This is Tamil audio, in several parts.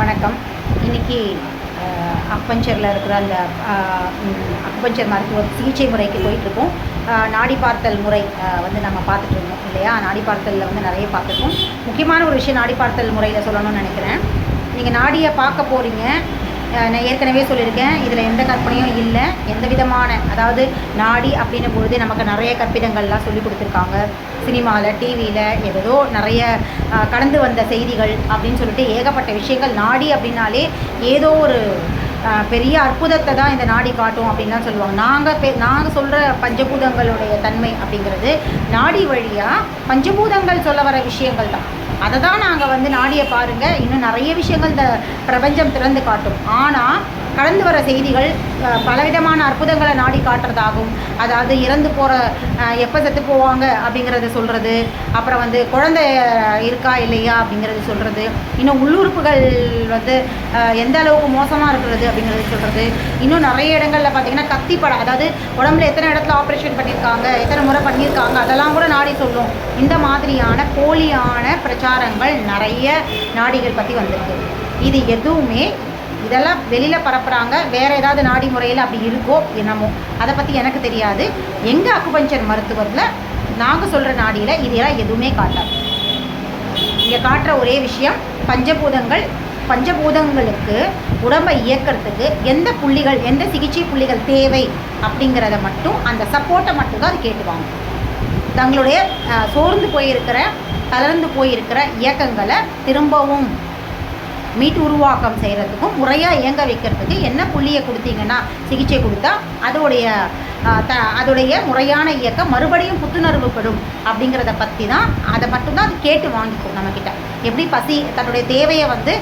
வணக்கம். இன்னைக்கு அக்பஞ்சரில் இருக்கிற அந்த அக்பஞ்சர் மருத்துவ சிகிச்சை முறைக்கு போயிட்டுருக்கோம். நாடி பார்த்தல் முறை வந்து நம்ம பார்த்துட்டு இருந்தோம் இல்லையா? நாடி பார்த்தலில் வந்து நிறைய பார்த்துருக்கோம். முக்கியமான ஒரு விஷயம் நாடி பார்த்தல் முறையில் சொல்லணும்னு நினைக்கிறேன். நீங்கள் நாடியை பார்க்க போகிறீங்க நான் ஏற்கனவே சொல்லியிருக்கேன். இதில் எந்த கற்பனையும் இல்லை. எந்த விதமான அதாவது நாடி அப்படின்னும் பொழுது நமக்கு நிறைய கற்பிதங்கள்லாம் சொல்லி கொடுத்துருக்காங்க. சினிமாவில் டிவியில் ஏதோ நிறைய கடந்து வந்த செய்திகள் அப்படின்னு சொல்லிட்டு ஏகப்பட்ட விஷயங்கள். நாடி அப்படின்னாலே ஏதோ ஒரு பெரிய அற்புதத்தை தான் இந்த நாடி காட்டும் அப்படின்லாம் சொல்லுவாங்க. நாங்கள் பெ நாங்கள் சொல்கிற பஞ்சபூதங்களுடைய தன்மை அப்படிங்கிறது நாடி வழியாக பஞ்சபூதங்கள் சொல்ல வர விஷயங்கள் தான். அதை தான் நாங்கள் வந்து நாடிய பாருங்கள் இன்னும் நிறைய விஷயங்கள் இந்த பிரபஞ்சம் திறந்து காட்டும். ஆனால் கடந்து வர செய்திகள் பலவிதமான அற்புதங்களை நாடி காட்டுறதாகும். அதாவது இறந்து போகிற எப்போ செத்து போவாங்க அப்படிங்கிறத சொல்கிறது அப்புறம் வந்து குழந்தை இருக்கா இல்லையா அப்படிங்கிறது சொல்கிறது இன்னும் உள்ளுறுப்புகள் வந்து எந்த அளவுக்கு மோசமாக இருக்கிறது அப்படிங்கிறது சொல்கிறது இன்னும் நிறைய இடங்களில் பார்த்தீங்கன்னா படம் அதாவது உடம்புல எத்தனை இடத்துல ஆப்ரேஷன் பண்ணியிருக்காங்க எத்தனை முறை பண்ணியிருக்காங்க அதெல்லாம் கூட நாடி சொல்லும். இந்த மாதிரியான போலியான பிரச்சாரங்கள் நிறைய நாடிகள் பற்றி வந்திருக்கு. இது எதுவுமே இதெல்லாம் வெளியில் பரப்புகிறாங்க வேறு ஏதாவது நாடி முறையில் அப்படி இருக்கோ என்னமோ. அதை பற்றி எனக்கு தெரியாது. எங்கள் அக்குபஞ்சர் மருத்துவத்தில் நாங்கள் சொல்கிற நாடியில் இதெல்லாம் எதுவுமே காட்டாது. இங்கே காட்டுற ஒரே விஷயம் பஞ்சபூதங்கள் பஞ்சபூதங்களுக்கு உடம்பை இயக்கிறதுக்கு எந்த புள்ளிகள் எந்த சிகிச்சை புள்ளிகள் தேவை அப்படிங்கிறத மட்டும் அந்த சப்போர்ட்டை மட்டும்தான் அது கேட்டுவாங்க. தங்களுடைய சோர்ந்து போயிருக்கிற தளர்ந்து போயிருக்கிற இயக்கங்களை திரும்பவும் மீட்டு உருவாக்கம் செய்கிறதுக்கும் முறையாக இயங்க வைக்கிறதுக்கு என்ன புள்ளியை கொடுத்தீங்கன்னா சிகிச்சை கொடுத்தா அதோடைய த அதோடைய முறையான இயக்கம் மறுபடியும் புத்துணர்வு பெறும் அப்படிங்கிறத பற்றி தான் அதை மட்டும்தான் அது கேட்டு வாங்கிக்கும் நம்மக்கிட்ட எப்படி பசி தன்னுடைய தேவையை வந்து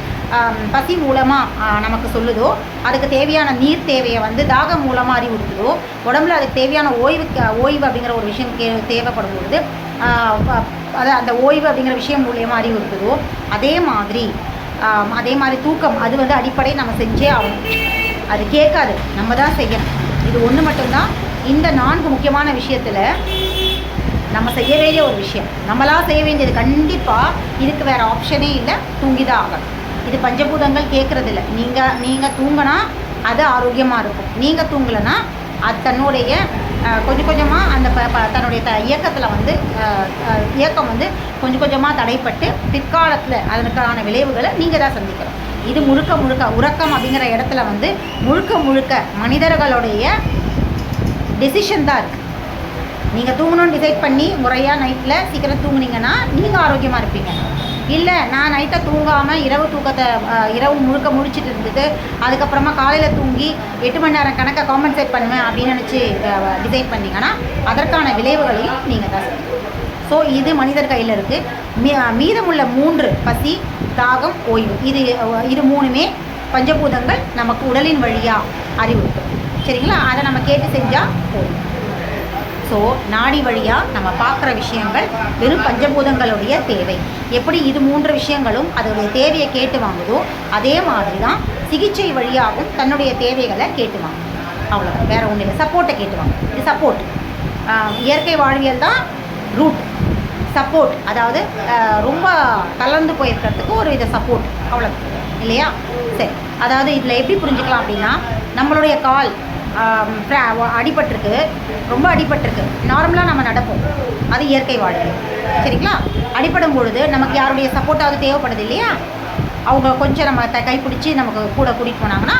பசி மூலமாக நமக்கு சொல்லுதோ அதுக்கு தேவையான நீர் தேவையை வந்து தாகம் மூலமாக அறிவுறுத்துதோ உடம்புல அதுக்கு தேவையான ஓய்வு ஓய்வு அப்படிங்கிற ஒரு விஷயம் கே தேவைப்படும் பொழுது அது அந்த ஓய்வு அப்படிங்கிற விஷயம் மூலியமாக அறிவுறுத்துதோ அதே மாதிரி அதே மாதிரி தூக்கம் அது வந்து அடிப்படை நம்ம செஞ்சே ஆகணும். அது கேட்காது நம்ம தான் செய்யணும். இது ஒன்று மட்டும்தான். இந்த நான்கு முக்கியமான விஷயத்தில் நம்ம செய்ய வேண்டிய ஒரு விஷயம். நம்மளாக செய்ய வேண்டியது கண்டிப்பாக இதுக்கு வேறு ஆப்ஷனே இல்லை தூங்கி தான் ஆகணும். இது பஞ்சபூதங்கள் கேட்குறது இல்லை நீங்கள் நீங்கள் தூங்கினா அது ஆரோக்கியமாக இருக்கும். நீங்கள் தூங்கலைன்னா அது தன்னுடைய கொஞ்சம் கொஞ்சமாக அந்த ப ப- தன்னுடைய த இயக்கத்தில் வந்து இயக்கம் வந்து கொஞ்சம் கொஞ்சமாக தடைப்பட்டு பிற்காலத்தில் அதற்கான விளைவுகளை நீங்கள் தான் சந்திக்கணும். இது முழுக்க முழுக்க உறக்கம் அப்படிங்கிற இடத்துல வந்து முழுக்க முழுக்க மனிதர்களுடைய டெசிஷன் தான் இருக்குது நீங்கள் தூங்கணும்னு டிசைட் பண்ணி முறையாக நைட்டில் சீக்கிரம் தூங்குனீங்கன்னா நீங்கள் ஆரோக்கியமாக இருப்பீங்க. இல்லை நான் நைட்டை தூங்காமல் இரவு தூக்கத்தை இரவு முழுக்க முடிச்சிட்டு இருந்துட்டு அதுக்கப்புறமா காலையில் தூங்கி எட்டு மணி நேரம் கணக்கை காம்பன்சேட் பண்ணுவேன் அப்படின்னு நினச்சி டிசைட் பண்ணீங்கன்னா அதற்கான விளைவுகளையும் நீங்கள் தான் ஸோ இது மனிதர் கையில் இருக்குது மீ மீதமுள்ள மூன்று பசி தாகம் ஓய்வு. இது இது மூணுமே பஞ்சபூதங்கள் நமக்கு உடலின் வழியாக அறிவுறுத்தும். சரிங்களா? அதை நம்ம கேட்டு செஞ்சால் போதும். ஸோ நாடி வழியாக நம்ம பார்க்குற விஷயங்கள் வெறும் பஞ்சபூதங்களுடைய தேவை. எப்படி இது மூன்று விஷயங்களும் அதோடைய தேவையை கேட்டு வாங்குதோ அதே மாதிரி தான் சிகிச்சை வழியாகவும் தன்னுடைய தேவைகளை கேட்டு வாங்க அவ்வளோதான் வேறு ஒன்றும் இல்லை. சப்போர்ட்டை கேட்டுவாங்க இது சப்போர்ட் இயற்கை வாழ்வியல் தான் ரூட் சப்போர்ட் அதாவது ரொம்ப தளர்ந்து போயிருக்கிறதுக்கு ஒரு வித சப்போர்ட் அவ்வளோ இல்லையா? சரி. அதாவது இதில் எப்படி புரிஞ்சுக்கலாம் அப்படின்னா நம்மளுடைய கால் அடிபட்டிருக்கு. ரொம்ப அடிபட்டிருக்கு. நார்மலாக நம்ம நடப்போம். அது இயற்கை வாழ்க்கை. சரிங்களா? அடிப்படும் பொழுது நமக்கு யாருடைய சப்போர்ட்டாவது தேவைப்படுது இல்லையா? அவங்க கொஞ்சம் நம்ம த கைப்பிடிச்சி நமக்கு கூட கூட்டிகிட்டு போனாங்கன்னா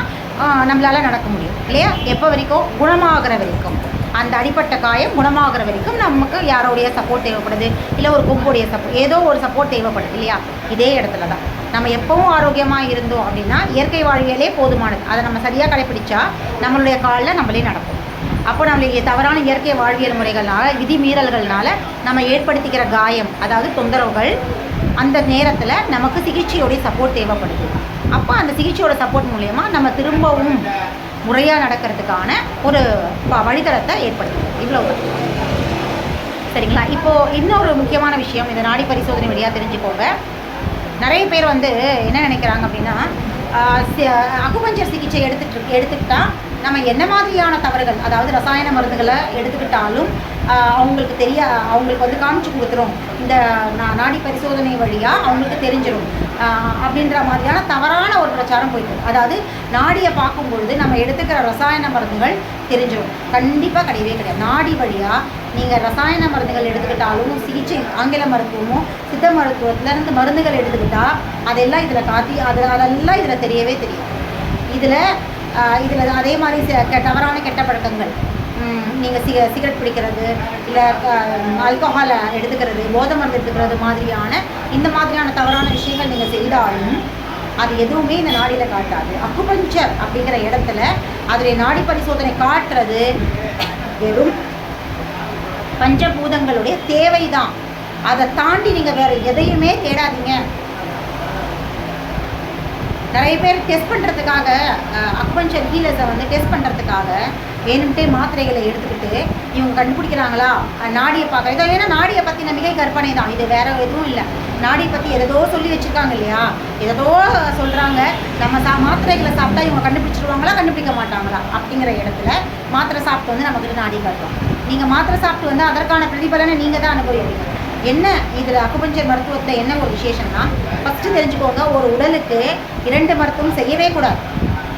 நம்மளால் நடக்க முடியும். இல்லையா? எப்போ வரைக்கும்? குணமாகிற வரைக்கும். அந்த அடிப்பட்ட காயம் குணமாகிற வரைக்கும் நமக்கு யாரோடைய சப்போர்ட் தேவைப்படுது? இல்லை ஒரு கொம்புடைய சப்போர்ட் ஏதோ ஒரு சப்போர்ட் தேவைப்படுது இல்லையா? இதே இடத்துல தான். நம்ம எப்பவும் ஆரோக்கியமாக இருந்தோம் அப்படின்னா இயற்கை வாழ்வியலே போதுமானது. அதை நம்ம சரியாக கடைப்பிடிச்சா நம்மளுடைய காலில் நம்மளே நடக்கும். அப்போ நம்மளுடைய தவறான இயற்கை வாழ்வியல் முறைகள்னால விதி மீறல்கள்னால நம்ம ஏற்படுத்திக்கிற காயம் அதாவது தொந்தரவுகள் அந்த நேரத்தில் நமக்கு சிகிச்சையோடைய சப்போர்ட் தேவைப்படுது. அப்போ அந்த சிகிச்சையோட சப்போர்ட் மூலயமா நம்ம திரும்பவும் முறையாக நடக்கிறதுக்கான ஒரு வழித்தடத்தை ஏற்படுத்துது. இவ்வளோ சரிங்களா? இப்போது இன்னொரு முக்கியமான விஷயம் இந்த நாடி பரிசோதனை வழியாக தெரிஞ்சுக்கோங்க. நிறைய பேர் வந்து என்ன நினைக்கிறாங்க அப்படின்னா ஆஹ் சிகிச்சை எடுத்துட்டு எடுத்துக்கிட்டா நம்ம என்ன மாதிரியான தவறுகள் அதாவது ரசாயன மருந்துகளை எடுத்துக்கிட்டாலும் அவங்களுக்கு தெரிய அவங்களுக்கு வந்து காமிச்சு கொடுத்துரும். இந்த நா- நாடி பரிசோதனை வழியாக அவங்களுக்கு தெரிஞ்சிடும் அப்படின்ற மாதிரியான தவறான ஒரு பிரச்சாரம் போயிட்டு அதாவது நாடியை பார்க்கும் பொழுது நம்ம எடுத்துக்கிற ரசாயன மருந்துகள் தெரிஞ்சிடும் கண்டிப்பாக கிடையவே கிடையாது. நாடி வழியாக நீங்கள் ரசாயன மருந்துகள் எடுத்துக்கிட்டாலும் சிகிச்சை ஆங்கில மருத்துவமும் சித்த மருத்துவத்துலேருந்து மருந்துகள் எடுத்துக்கிட்டால் அதெல்லாம் இதில் காட்டி அது அதெல்லாம் இதில் தெரியவே தெரியும் இதில் இதில் அதே மாதிரி கெ- தவறான கெட்ட பழக்கங்கள். நீங்கள் சிக சிகரெட் பிடிக்கிறது இல்லை ஆல்கஹாலை எடுத்துக்கிறது போதை மருந்து எடுத்துக்கிறது மாதிரியான இந்த மாதிரியான தவறான விஷயங்கள் நீங்கள் செய்தாலும் அது எதுவுமே இந்த நாடியில் காட்டாது. அக்குபஞ்சர் அப்படிங்கிற இடத்துல அதில் நாடி பரிசோதனை காட்டுறது வெறும் பஞ்சபூதங்களுடைய தேவை தான் அதை தாண்டி நீங்கள் வேறு எதையுமே தேடாதீங்க. நிறைய பேர் டெஸ்ட் பண்ணுறதுக்காக அக்பஞ்சர் ஹீலர்ஸை வந்து டெஸ்ட் பண்ணுறதுக்காக வேணும்ட்டே மாத்திரைகளை எடுத்துக்கிட்டு இவங்க கண்டுபிடிக்கிறாங்களா? நாடியை பார்க்க இதோ ஏன்னா நாடியை பற்றின மிகை கற்பனை தான். இது வேற எதுவும் இல்லை. நாடியை பற்றி எதோ சொல்லி வச்சுருக்காங்க இல்லையா? எதோ சொல்கிறாங்க நம்ம சா மாத்திரைகளை சாப்பிட்டா இவங்க கண்டுபிடிச்சிருவாங்களா கண்டுபிடிக்க மாட்டாங்களா? அப்படிங்கிற இடத்துல மாத்திரை சாப்பிட்டு வந்து நமக்கு நாடி காட்டுவோம் நீங்கள் மாத்திரை சாப்பிட்டு வந்து அதற்கான பிரதிபலனை நீங்கள் தான் அனுபவிப்பீங்க. என்ன இதில் அக்குபஞ்சர் மருத்துவத்தில் என்ன ஒரு விசேஷம்னா ஃபஸ்ட்டு தெரிஞ்சுக்கோங்க ஒரு உடலுக்கு இரண்டு மருத்துவம் செய்யவே கூடாது.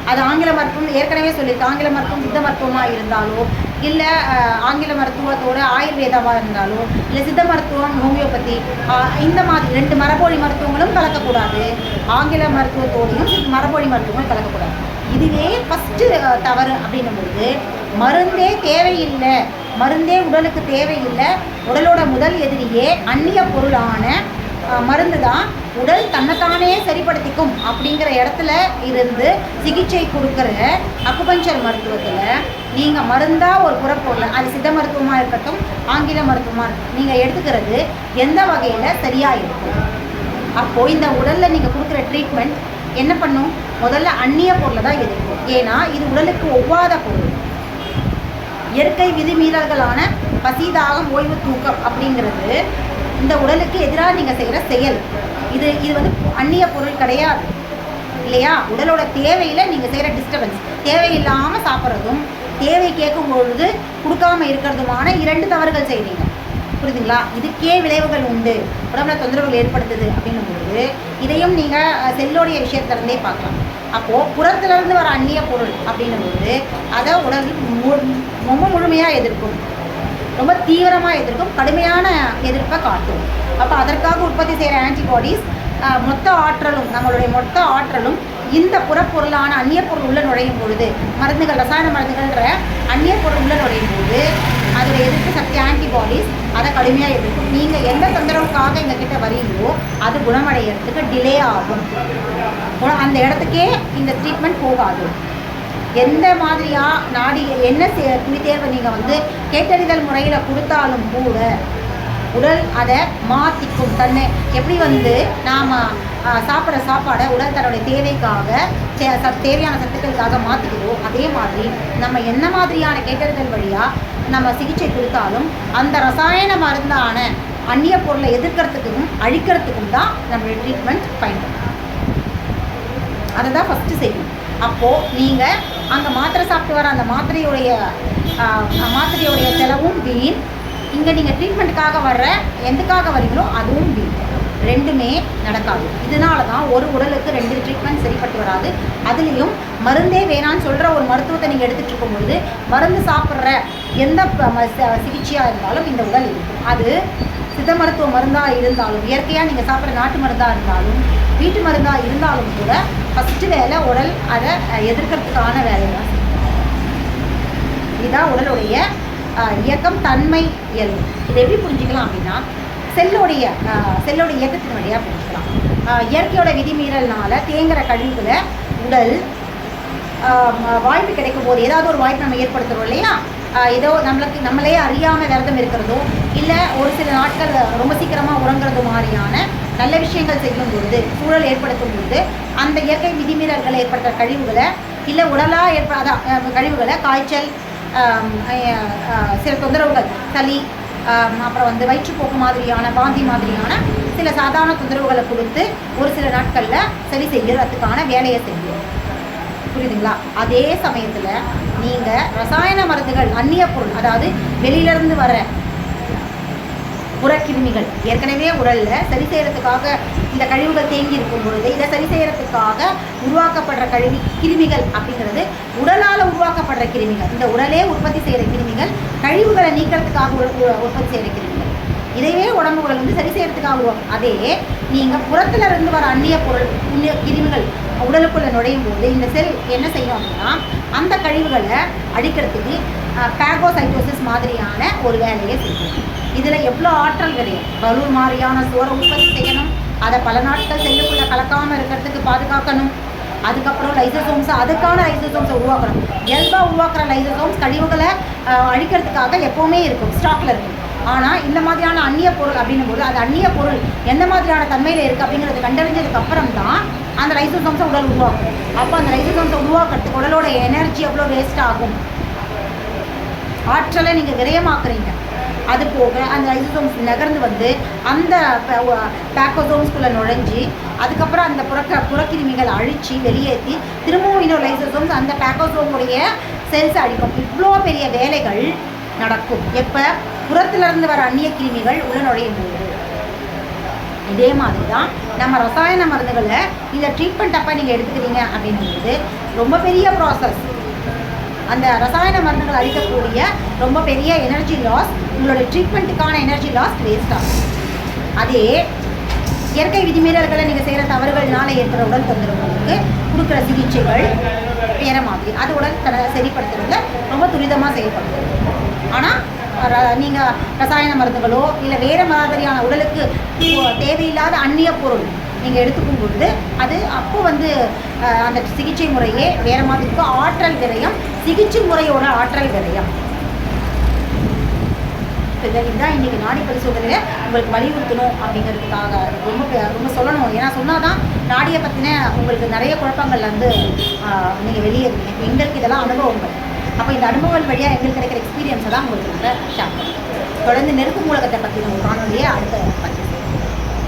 அது ஆங்கில மருத்துவம் ஏற்கனவே சொல்லியிருக்கு ஆங்கில மருத்துவம் சித்த மருத்துவமாக இருந்தாலோ இல்லை ஆங்கில மருத்துவத்தோட ஆயுர்வேதமாக இருந்தாலோ இல்லை சித்த மருத்துவம் ஹோமியோபதி இந்த மாதிரி ரெண்டு மரபொழி மருத்துவங்களும் கலக்கக்கூடாது. ஆங்கில மருத்துவத்தோடையும் மரபொழி மருத்துவமும் கலக்கக்கூடாது. இதுவே ஃபஸ்ட்டு தவறு அப்படின்னும் பொழுது மருந்தே தேவையில்லை மருந்தே உடலுக்கு தேவையில்லை உடலோட முதல் எதிரியே அந்நிய பொருளான மருந்து தான் உடல் தன்னைத்தானே சரிப்படுத்திக்கும் அப்படிங்கிற இடத்துல இருந்து சிகிச்சை கொடுக்குற அக்குபஞ்சர் மருத்துவத்தில் நீங்கள் மருந்தாக ஒரு புறப்பொருள் அது சித்த மருத்துவமாக இருக்கட்டும் ஆங்கில மருத்துவமாக இருக்கட்டும் நீங்கள் எடுத்துக்கிறது எந்த வகையில் சரியாக இருக்கும் அப்போது இந்த உடலில் நீங்கள் கொடுக்குற ட்ரீட்மெண்ட் என்ன பண்ணும்? முதல்ல அந்நிய பொருளை தான் எதிர்க்கும். ஏன்னா இது உடலுக்கு ஒவ்வாத பொருள். இயற்கை விதிமீறல்களான பசி தாகம் ஓய்வு தூக்கம் அப்படிங்கிறது இந்த உடலுக்கு எதிராக நீங்கள் செய்கிற செயல். இது இது வந்து அந்நிய பொருள் கிடையாது. இல்லையா? உடலோட தேவையில் நீங்கள் செய்கிற டிஸ்டர்பன்ஸ் தேவையில்லாமல் சாப்பிட்றதும் தேவை கேட்கும் பொழுது கொடுக்காம இருக்கிறதுமான இரண்டு தவறுகள் செய்கிறீங்க புரியுதுங்களா? இதுக்கே விளைவுகள் உண்டு. உடம்புல தொந்தரவுகள் ஏற்படுத்துது அப்படின்னும் பொழுது இதையும் நீங்கள் செல்லோடைய விஷயத்திலிருந்தே பார்க்கலாம். அப்போது புறத்திலிருந்து வர அந்நிய பொருள் அப்படின்னும் பொழுது அதை உடல் மு- ரொம்ப முழுமையாக எதிர்க்கும். தீவிரமாக எதிர்க்கும் கடுமையான எதிர்ப்பை காட்டும். அப்போ அதற்காக உற்பத்தி செய்கிற ஆன்டிபாடிஸ் மொத்த ஆற்றலும் நம்மளுடைய மொத்த ஆற்றலும் இந்த புறப்பொருளான அந்நிய பொருள் உள்ள நுழையும் பொழுது மருந்துகள் ரசாயன மருந்துகள்ன்ற அந்நிய பொருள் உள்ள நுழையும் பொழுது அதோட எதிர்ப்பு சக்தி ஆன்டிபாடிஸ் அதை கடுமையாக எதிர்க்கும். நீங்கள் எந்த தொந்தரவுக்காக எங்கள் கிட்ட வரீங்களோ அது குணமடைகிறதுக்கு டிலே ஆகும். அந்த இடத்துக்கே இந்த ட்ரீட்மெண்ட் போகாது. எந்த மாதிரியாக நாடி என்ன சே- துணி தேர்வை நீங்கள் வந்து கேட்டறிதல் முறையில் கொடுத்தாலும் கூட உடல் அதை மாற்றிக்கும் தன்னை எப்படி வந்து நாம் சாப்பிட்ற சாப்பாடை உடல் தன்னுடைய தேவைக்காக தே- தேவையான சத்துக்களுக்காக மாற்றிக்கிறோம் அதே மாதிரி நம்ம என்ன மாதிரியான கேட்டறிதல் வழியாக நம்ம சிகிச்சை கொடுத்தாலும் அந்த ரசாயன மருந்தான அந்நிய பொருளை எதிர்க்கிறதுக்கும் அழிக்கிறதுக்கும் தான் நம்மளுடைய ட்ரீட்மெண்ட் பயன்படும். அதை தான் ஃபஸ்ட்டு செய்யணும். அப்போது நீங்கள் அங்கே மாத்திரை சாப்பிட்டு வர அந்த மாத்திரையுடைய மாத்திரையுடைய செலவும் வீண். இங்கே நீங்கள் ட்ரீட்மெண்ட்டுக்காக வர்ற எதுக்காக வரீங்களோ அதுவும் வீண். ரெண்டுமே நடக்காது. இதனால தான் ஒரு உடலுக்கு ரெண்டு ட்ரீட்மெண்ட் சரிப்பட்டு வராது. அதுலேயும் மருந்தே வேணான்னு சொல்கிற ஒரு மருத்துவத்தை நீங்கள் எடுத்துகிட்டு இருக்கும்பொழுது மருந்து சாப்பிட்ற எந்த சிகிச்சையாக இருந்தாலும் இந்த உடல் இருக்கும் அது சித்த மருத்துவ மருந்தாக இருந்தாலும் இயற்கையாக நீங்கள் சாப்பிட்ற நாட்டு மருந்தாக இருந்தாலும் வீட்டு மருந்தாக இருந்தாலும் கூட ஃபஸ்ட்டு வேலை உடல் அதை எதிர்க்கிறதுக்கான வேலை தான் இதுதான் உடலுடைய இயக்கம் தன்மை இயல்பு. இதை எப்படி புரிஞ்சுக்கலாம் அப்படின்னா செல்லுடைய செல்லோடைய இயக்கத்தின் வழியாக புரிஞ்சுக்கலாம். இயற்கையோட விதிமீறல்னால தேங்குற கழிவுகளை உடல் வாய்ப்பு கிடைக்கும் போது ஏதாவது ஒரு வாய்ப்பு நம்ம ஏற்படுத்துகிறோம் இல்லையா? ஏதோ நம்மளுக்கு நம்மளே அறியாமல் விரதம் இருக்கிறதோ இல்லை ஒரு சில நாட்கள் ரொம்ப சீக்கிரமாக உறங்குறது மாதிரியான நல்ல விஷயங்கள் செய்யும் பொழுது சூழல் ஏற்படுத்தும் பொழுது அந்த இயற்கை விதிமீறல்களை ஏற்படுத்துகிற கழிவுகளை இல்லை உடலாக ஏற்படாத அதான் கழிவுகளை காய்ச்சல் சில தொந்தரவுகள் சளி அப்புறம் வந்து வயிற்றுப்போக்கு மாதிரியான வாந்தி மாதிரியான சில சாதாரண தொந்தரவுகளை கொடுத்து ஒரு சில நாட்களில் சரி செய்கிறதுக்கான வேலையை செய்யும். புரியுதுங்களா? அதே சமயத்தில் நீங்கள் ரசாயன மருந்துகள் அந்நிய பொருள் அதாவது வெளியிலேருந்து வர உரக்கிருமிகள். ஏற்கனவே உடலில் சரி செய்கிறதுக்காக இந்த கழிவுகள் தேங்கி இருக்கும் பொழுது இதை சரி செய்கிறதுக்காக உருவாக்கப்படுற கழிவு கிருமிகள் அப்படிங்கிறது உடலால் உருவாக்கப்படுற கிருமிகள். இந்த உடலே உற்பத்தி செய்கிற கிருமிகள் கழிவுகளை நீக்கிறதுக்காக உற்பத்தி செய்கிற கிருமிகள். இதையே உடம்பு உடல் வந்து சரி செய்கிறதுக்காக உருவாக்கும் அதே நீங்கள் புறத்தில் இருந்து வர அந்நிய பொருள் புண்ணிய கிருமிகள் உடலுக்குள்ளே நுழையும் போது இந்த செல் என்ன செய்யும் அப்படின்னா அந்த கழிவுகளை அழிக்கிறதுக்கு பேகோசைட்டோசிஸ் மாதிரியான ஒரு வேலையை செய்யும். இதில் எவ்வளோ ஆற்றல் கிடையாது பலூன் மாதிரியான சோற உற்பத்தி செய்யணும். அதை பல நாட்கள் செல்லுக்குள்ளே கலக்காமல் இருக்கிறதுக்கு பாதுகாக்கணும். அதுக்கப்புறம் லைசோசோம்ஸை அதுக்கான லைசோசோம்ஸை உருவாக்கணும். இயல்பாக உருவாக்குற லைசோசோம்ஸ் கழிவுகளை அழிக்கிறதுக்காக எப்போவுமே இருக்கும் ஸ்டாக்ல இருக்கும். ஆனால் இந்த மாதிரியான அந்நிய பொருள் அப்படின்னும் போது அது அந்நிய பொருள் எந்த மாதிரியான தன்மையில் இருக்குது அப்படிங்கிறது கண்டறிஞ்சதுக்கு அப்புறம் தான் அந்த லைசோசோம்ஸை உடல் உருவாக்கும். அப்போ அந்த லைசோசோம்ஸை உருவாக்குறதுக்கு உடலோட எனர்ஜி எவ்வளோ வேஸ்ட் ஆகும்? ஆற்றலை நீங்கள் விரயமாக்குறீங்க. அது போக அந்த ஐசோசோம்ஸ் நகர்ந்து வந்து அந்த பேக்கோசோம்ஸ்குள்ளே நுழைஞ்சி அதுக்கப்புறம் அந்த புறக்க புறக்கிருமிகள் அழித்து வெளியேற்றி திரும்பவும் இன்னொரு லைசோசோம்ஸ் அந்த பேக்கோசோமுடைய செல்ஸ் அழிக்கும். இவ்வளோ பெரிய வேலைகள் நடக்கும். எப்போ? புறத்திலிருந்து வர அந்நிய கிருமிகள் உள்ள நுழையும் போது. இதே மாதிரி தான் நம்ம ரசாயன மருந்துகளை இந்த ட்ரீட்மெண்ட் அப்போ நீங்கள் எடுத்துக்கிறீங்க அப்படின்றது ரொம்ப பெரிய ப்ராசஸ் அந்த ரசாயன மருந்துகள் அளிக்கக்கூடிய ரொம்ப பெரிய எனர்ஜி லாஸ் உங்களோட ட்ரீட்மெண்ட்டுக்கான எனர்ஜி லாஸ் வேஸ்ட் ஆகும். அதே இயற்கை விதிமீறல்களை நீங்கள் செய்கிற தவறுகள்னால ஏற்படுற உடல் தொந்தரவுகளுக்கு கொடுக்குற சிகிச்சைகள் வேற மாதிரி. அது உடல் தன சரிப்படுத்துறதுல ரொம்ப துரிதமாக செயல்படுது. ஆனால் நீங்கள் ரசாயன மருந்துகளோ இல்லை வேறு மாதிரியான உடலுக்கு தேவையில்லாத அந்நிய பொருள் நீங்கள் எடுத்துக்கும் பொழுது அது அப்போ வந்து அந்த சிகிச்சை முறையே வேறு மாதிரி இருக்கும் ஆற்றல் விரயம் சிகிச்சை முறையோட ஆற்றல் விரயம். இதை இதுதான் இன்றைக்கி நாடி பரிசோதனையில் உங்களுக்கு வலியுறுத்தணும் அப்படிங்கிறதுக்காக ரொம்ப ரொம்ப சொல்லணும். ஏன்னா சொன்னால் தான் நாடியை பற்றின உங்களுக்கு நிறைய குழப்பங்கள் வந்து நீங்கள் வெளியேறுவீங்க. எங்களுக்கு இதெல்லாம் அனுபவங்கள். அப்போ இந்த அனுபவங்கள் வழியாக எங்களுக்கு கிடைக்கிற எக்ஸ்பீரியன்ஸை தான் உங்களுக்கு நாங்கள் ஷேர் பண்ணுறோம் தொடர்ந்து நெருப்பு மூலகத்தை பற்றின ஒரு காணொலியை அடுத்த பற்றி